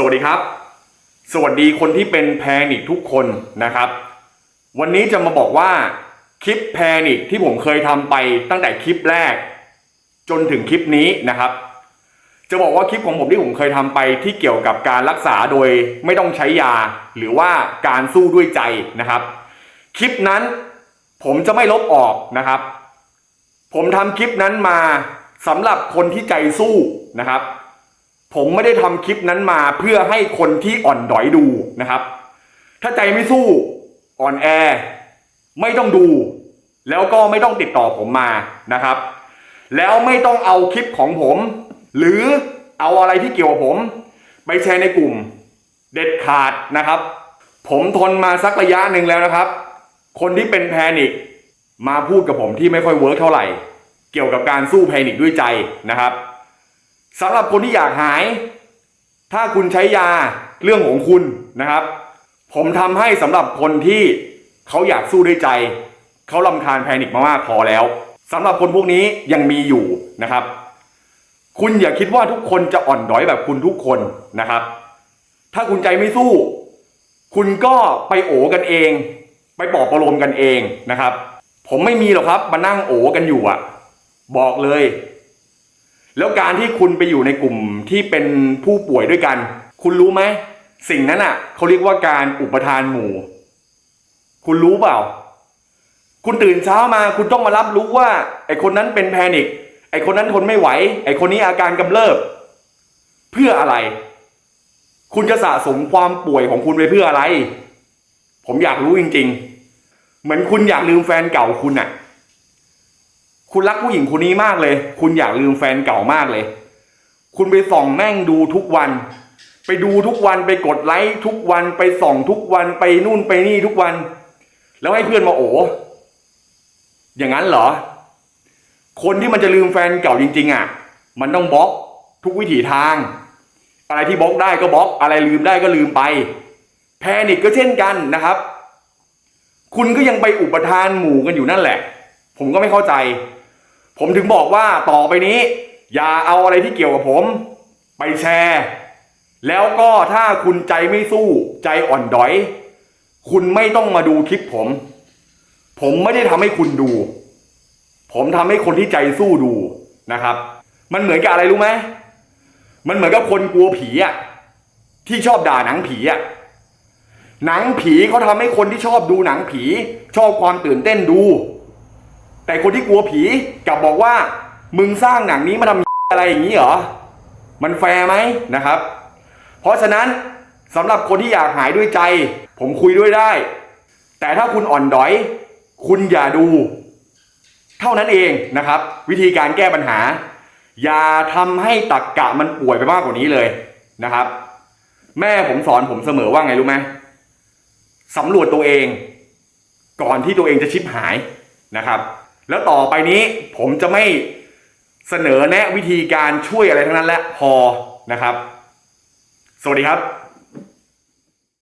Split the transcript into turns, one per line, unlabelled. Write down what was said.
สวัสดีครับ สวัสดีคนที่เป็นแพนิคทุกคนนะครับ วันนี้จะมาบอกว่าคลิปแพนิคที่ผมเคยทำไปตั้งแต่คลิปแรก จนถึงคลิปนี้นะครับ จะบอกว่าคลิปของผมที่ผมเคยทำไปที่เกี่ยวกับการรักษาโดยไม่ต้องใช้ยา หรือว่าการสู้ด้วยใจนะครับ คลิปนั้นผมจะไม่ลบออกนะครับ ผมทำคลิปนั้นมาสำหรับคนที่ใจสู้นะครับ ผมไม่ได้ทำคลิปนั้นมาเพื่อให้คนที่อ่อนดอยดูนะครับ ถ้าใจไม่สู้อ่อนแอ ไม่ต้องดู แล้วก็ไม่ต้องติดต่อผมมานะครับ แล้วไม่ต้องเอาคลิปของผม หรือเอาอะไรที่เกี่ยวกับผม ไปแชร์ในกลุ่ม เด็ดขาดนะครับ ผมทนมาสักระยะหนึ่งแล้วนะครับ คนที่เป็นแพนิคมาพูดกับผมที่ไม่ค่อยเวิร์กเท่าไหร่ เกี่ยวกับการสู้แพนิคด้วยใจนะครับ สำหรับคนที่อยากหาย ถ้าคุณใช้ยาเรื่องของคุณนะครับ ผมทำให้สำหรับคนที่เขาอยากสู้ด้วยใจ เขาลำคาญแพนิคมามากพอแล้วสำหรับคนพวกนี้ยังมีอยู่นะครับ คุณอย่าคิดว่าทุกคนจะอ่อนด้อยแบบคุณทุกคนนะครับ ถ้าคุณใจไม่สู้ คุณก็ไปโอกันเอง ไปปอบประโลมกันเองนะครับ ผมไม่มีหรอกครับมานั่งโอกันอยู่อะบอกเลย แล้วการที่คุณไปอยู่ในกลุ่มที่เป็นผู้ป่วยด้วยกัน คุณรู้ไหมสิ่งนั้นอะเขาเรียกว่าการอุปทานหมู่ คุณรู้เปล่า คุณตื่นเช้ามาคุณต้องมารับรู้ว่า ไอคนนั้นเป็นแพนิคไอคนนั้นทนไม่ไหว ไอคนนี้อาการกำเริบ เพื่ออะไร คุณจะสะสมความป่วยของคุณไปเพื่ออะไร ผมอยากรู้จริง ๆ เหมือนคุณอยากลืมแฟนเก่าคุณอะ คุณรักผู้หญิงคนนี้มากเลย คุณอยากลืมแฟนเก่ามากเลย คุณไปส่องแม่งดูทุกวัน ไปดูทุกวันไปกดไลค์ทุกวันไปส่องทุกวันไปนู่นไปนี่ทุกวัน แล้วให้เพื่อนมาโอ้อย่างนั้นเหรอ คนที่มันจะลืมแฟนเก่าจริง ๆอะ มันต้องบล็อกทุกวิถีทาง อะไรที่บล็อกได้ก็บล็อก อะไรลืมได้ก็ลืมไป แพนิคก็เช่นกันนะครับ คุณก็ยังไปอุปทานหมู่กันอยู่นั่นแหละ ผมก็ไม่เข้าใจ ผมถึงบอกว่าต่อไปนี้ อย่าเอาอะไรที่เกี่ยวกับผม ไปแชร์ แล้วก็ถ้าคุณใจไม่สู้ใจอ่อนดอย คุณไม่ต้องมาดูคลิปผม ผมไม่ได้ทำให้คุณดู ผมทำให้คนที่ใจสู้ดูนะครับ มันเหมือนกับอะไรรู้ไหมมันเหมือนกับคนกลัวผีอะที่ชอบด่าหนังผีอะหนังผีเขาทำให้คนที่ชอบดูหนังผี ชอบความตื่นเต้นดู แต่คนที่กลัวผีกลับบอกว่า มึงสร้างหนังนี้มาทำอะไรอย่างนี้เหรอ มันแฟร์ไหมนะครับ เพราะฉะนั้นสำหรับคนที่อยากหายด้วยใจ ผมคุยด้วยได้ แต่ถ้าคุณอ่อนดอย คุณอย่าดู เท่านั้นเองนะครับ วิธีการแก้ปัญหา อย่าทำให้ตักกะมันป่วยไปมากกว่านี้เลยนะครับ แม่ผมสอนผมเสมอว่าไงรู้ไหมสำรวจตัวเอง ก่อนที่ตัวเองจะชิบหายนะครับ แล้วต่อไปนี้ผมจะไม่เสนอแนะวิธีการช่วยอะไรทั้งนั้นและพอนะครับ สวัสดีครับ